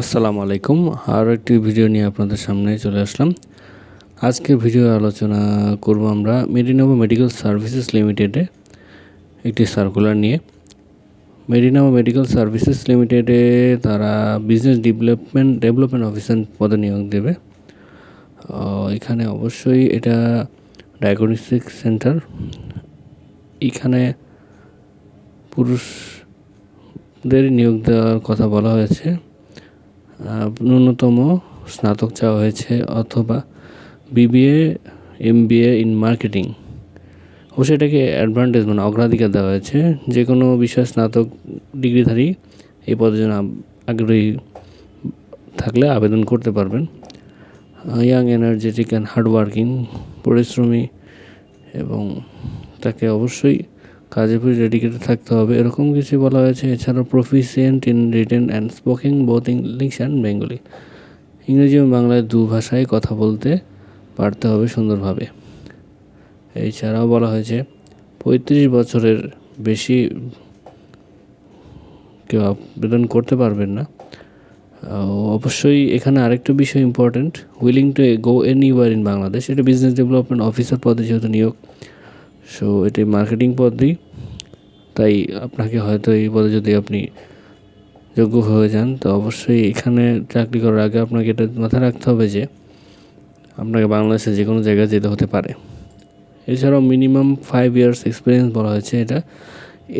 আসসালামু আলাইকুম। আরও একটি ভিডিও নিয়ে আপনাদের সামনে চলে আসলাম। আজকের ভিডিও আলোচনা করব আমরা মেডিনামা মেডিকেল সার্ভিসেস লিমিটেডে একটি সার্কুলার নিয়ে। মেডিনামা মেডিকেল সার্ভিসেস লিমিটেডে তারা বিজনেস ডেভেলপমেন্ট ডেভেলপমেন্ট অফিসার পদে নিয়োগ দেবে। এখানে অবশ্যই এটা ডায়াগনস্টিক সেন্টার এখানে পুরুষদের নিয়োগ দেওয়ার কথা বলা হয়েছে। ন্যূনতম স্নাতক চাওয়া হয়েছে অথবা বিবিএ, এমবিএ ইন মার্কেটিং। অবশ্যই এটাকে অ্যাডভান্টেজ মানে অগ্রাধিকার দেওয়া হয়েছে। যে কোনো বিষয়ে স্নাতক ডিগ্রিধারী এই পদের জন্য আগ্রহী থাকলে আবেদন করতে পারবেন। ইয়াং এনার্জেটিক অ্যান্ড হার্ডওয়ার্কিং পরিশ্রমী এবং তাকে অবশ্যই কাজের প্রতি ডেডিকেটেড থাকতে হবে। এরকম কিছু বলা হয়েছে। এছাড়াও proficient in written and spoken both English and Bengali ইংরেজি এবং বাংলায় দু ভাষায় কথা বলতে পারতে হবে সুন্দরভাবে। এছাড়াও বলা হয়েছে, পঁয়ত্রিশ বছরের বেশি কেউ আবেদন করতে পারবেন না। অবশ্যই এখানে আরেকটা বিষয় important willing to go anywhere in Bangladesh এটা বিজনেস ডেভেলপমেন্ট অফিসার পদে যেহেতু নিয়োগ। সো এটি মার্কেটিং পদই। তাই আপনাকে হয়তো এই পদে যদি আপনি যোগ্য হয়ে যান, তো অবশ্যই এখানে চাকরি করার আগে আপনাকে এটা মাথায় রাখতে হবে যে আপনাকে বাংলাদেশে যে কোনো জায়গায় যেতে হতে পারে। এছাড়াও মিনিমাম ফাইভ ইয়ার্স এক্সপিরিয়েন্স বলা হয়েছে এটা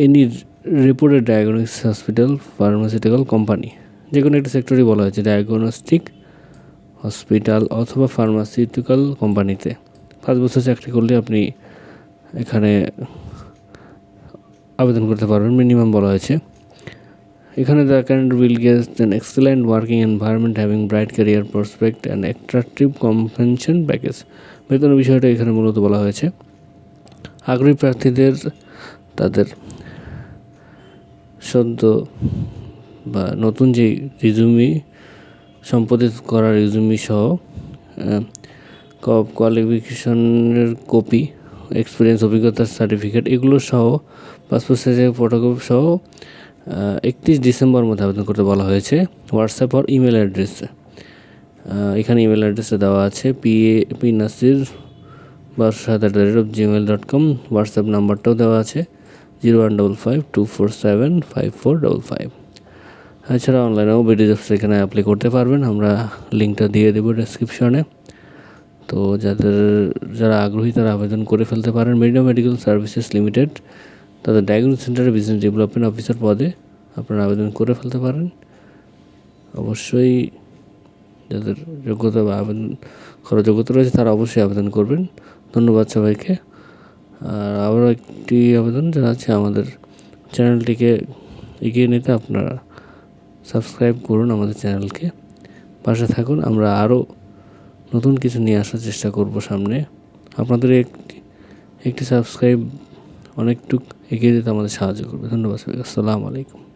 any reported diagnostic hospital pharmaceutical company যে কোনো একটা সেক্টরই বলা হয়েছে ডায়াগনস্টিক হসপিটাল অথবা ফার্মাসিউটিক্যাল কোম্পানিতে পাঁচ বছর চাকরি করলে আপনি এখানে আবেদন করতে পারবেন মিনিমাম বলা হয়েছে। এখানে the candidate will get an excellent working environment having bright career prospect and attractive compensation package বেতনের বিষয়টা এখানে মূলত বলা হয়েছে। আগ্রহী প্রার্থীদের তাদের সদ্য বা নতুন যে রিজুমি সম্পাদিত করা রিজুমি সহ কোয়ালিফিকেশনের কপি এক্সপিরিয়েন্স অভিজ্ঞতার সার্টিফিকেট এগুলো সহ পাসপোর্ট সাইজের ফটোকপি সহ একত্রিশ ডিসেম্বর মধ্যে আবেদন করতে বলা হয়েছে হোয়াটসঅ্যাপ আর ইমেল অ্যাড্রেসে। এখানে ইমেল অ্যাড্রেসে দেওয়া আছে পি এ পি নাসির বারোশো সাত at the rate of Gmail dot com WhatsApp নাম্বারটাও দেওয়া আছে zero one double five two four seven five four double five এছাড়া অনলাইনেও বিডি জবস এখানে অ্যাপ্লাই করতে পারবেন, আমরা লিঙ্কটা দিয়ে দেবো ডেসক্রিপশনে তো যাদের, যারা আগ্রহী তারা আবেদন করে ফেলতে পারেন মেডিনা মেডিকেল সার্ভিসেস লিমিটেড তাদের diagnose centre business development officer পদে আপনারা আবেদন করে ফেলতে পারেন। অবশ্যই যাদের যোগ্যতা বা আবেদন করার যোগ্যতা রয়েছে তারা অবশ্যই আবেদন করবেন। ধন্যবাদ সবাইকে। আর আবারও একটি আবেদন জানাচ্ছি আমাদের চ্যানেলটিকে এগিয়ে নিতে আপনারা সাবস্ক্রাইব করুন আমাদের চ্যানেলকে। পাশে থাকুন, আমরা আরও নতুন কিছু নিয়ে আসার চেষ্টা করব সামনে। আপনাদের একটি একটি সাবস্ক্রাইব অনেকটুক এগিয়ে যেতে আমাদের সাহায্য করবে। ধন্যবাদ সবাইকে। আসসালামু আলাইকুম।